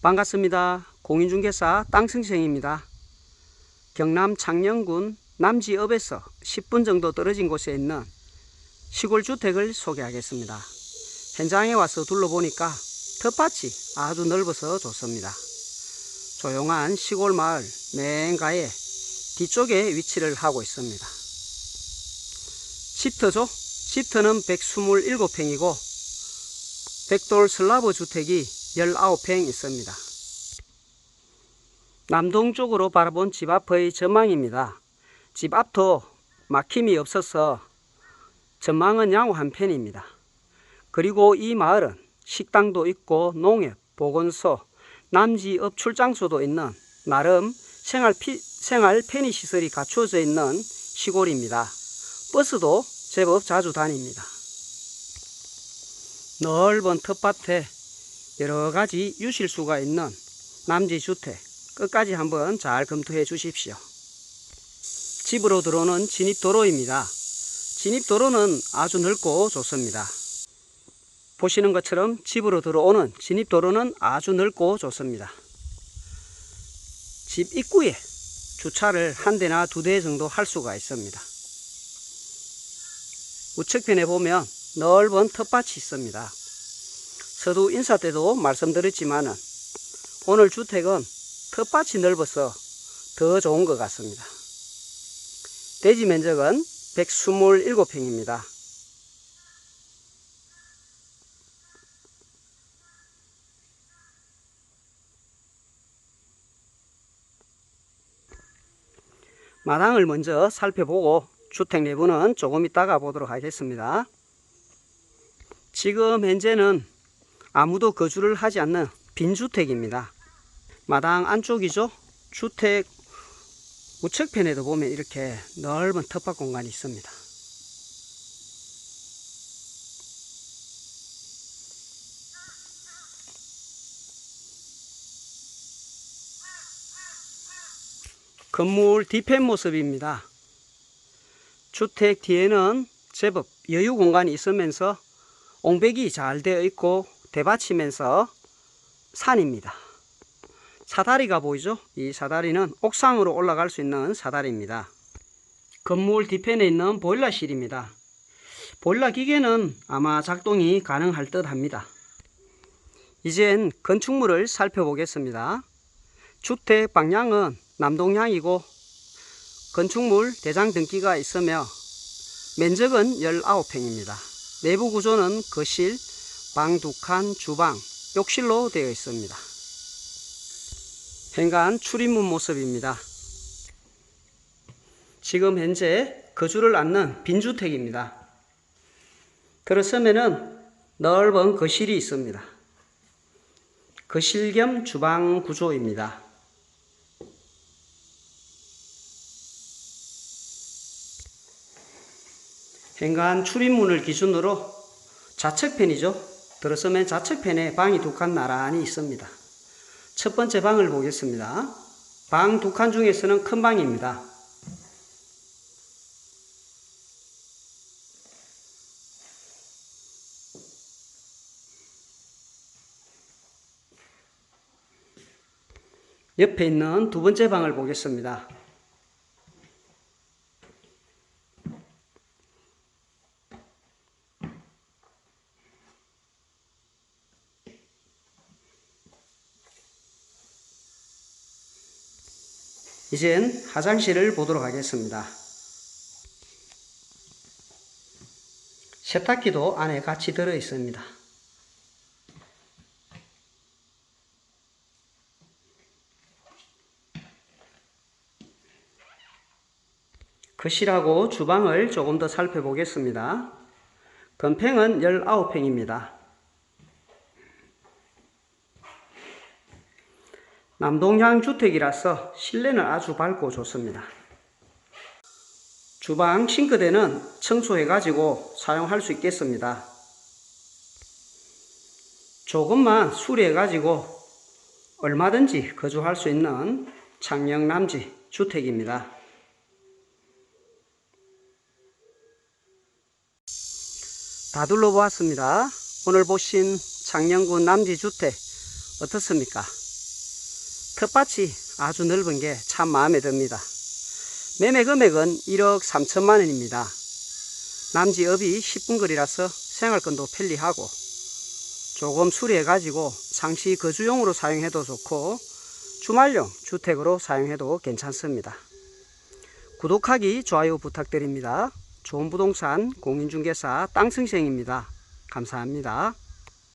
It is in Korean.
반갑습니다. 공인중개사 땅승생입니다. 경남 창녕군 남지읍에서 10분 정도 떨어진 곳에 있는 시골 주택을 소개하겠습니다. 현장에 와서 둘러보니까 텃밭이 아주 넓어서 좋습니다. 조용한 시골 마을 맨가에 뒤쪽에 위치를 하고 있습니다. 시트죠? 시트는 127평이고 백돌 슬라브 주택이 19평 있습니다. 남동쪽으로 바라본 집 앞의 전망입니다. 집 앞도 막힘이 없어서 전망은 양호 한 편입니다. 그리고 이 마을은 식당도 있고 농협, 보건소, 남지읍 출장소도 있는 나름 생활, 피, 생활 편의시설이 갖추어져 있는 시골입니다. 버스도 제법 자주 다닙니다. 넓은 텃밭에 여러 가지 유실수가 있는 남지주택 끝까지 한번 잘 검토해 주십시오. 집으로 들어오는 진입도로입니다. 진입도로는 아주 넓고 좋습니다. 보시는 것처럼 집으로 들어오는 진입도로는 아주 넓고 좋습니다. 집 입구에 주차를 한 대나 두 대 정도 할 수가 있습니다. 우측편에 보면 넓은 텃밭이 있습니다. 서두 인사 때도 말씀드렸지만은 오늘 주택은 텃밭이 넓어서 더 좋은 것 같습니다. 대지 면적은 127평입니다. 마당을 먼저 살펴보고 주택 내부는 조금 이따가 보도록 하겠습니다. 지금 현재는 아무도 거주를 하지 않는 빈주택입니다. 마당 안쪽이죠. 주택 우측편에도 보면 이렇게 넓은 텃밭 공간이 있습니다. 건물 뒤편 모습입니다. 주택 뒤에는 제법 여유 공간이 있으면서 옹백이 잘 되어 있고 대받치면서 산입니다. 사다리가 보이죠? 이 사다리는 옥상으로 올라갈 수 있는 사다리입니다. 건물 뒤편에 있는 보일러실입니다. 보일러 기계는 아마 작동이 가능할 듯 합니다. 이젠 건축물을 살펴보겠습니다. 주택 방향은 남동향이고 건축물 대장 등기가 있으며 면적은 19평입니다. 내부 구조는 거실, 방 두 칸, 주방, 욕실로 되어 있습니다. 현관 출입문 모습입니다. 지금 현재 거주를 않는 빈주택입니다. 들어서면은 넓은 거실이 있습니다. 거실 겸 주방 구조입니다. 현관 출입문을 기준으로 좌측편이죠. 들어서면 좌측편에 방이 두 칸 나란히 있습니다. 첫 번째 방을 보겠습니다. 방 두 칸 중에서는 큰 방입니다. 옆에 있는 두 번째 방을 보겠습니다. 이젠 화장실을 보도록 하겠습니다. 세탁기도 안에 같이 들어 있습니다. 거실하고 주방을 조금 더 살펴보겠습니다. 건평은 19평입니다. 남동향 주택이라서 실내는 아주 밝고 좋습니다. 주방 싱크대는 청소해가지고 사용할 수 있겠습니다. 조금만 수리해가지고 얼마든지 거주할 수 있는 창녕남지 주택입니다. 다 둘러보았습니다. 오늘 보신 창녕군 남지주택 어떻습니까? 텃밭이 아주 넓은 게 참 마음에 듭니다. 매매 금액은 1억 3천만 원입니다. 남지읍이 10분 거리라서 생활권도 편리하고 조금 수리해 가지고 상시 거주용으로 사용해도 좋고 주말용 주택으로 사용해도 괜찮습니다. 구독하기 좋아요 부탁드립니다. 좋은 부동산 공인중개사 땅승생입니다. 감사합니다.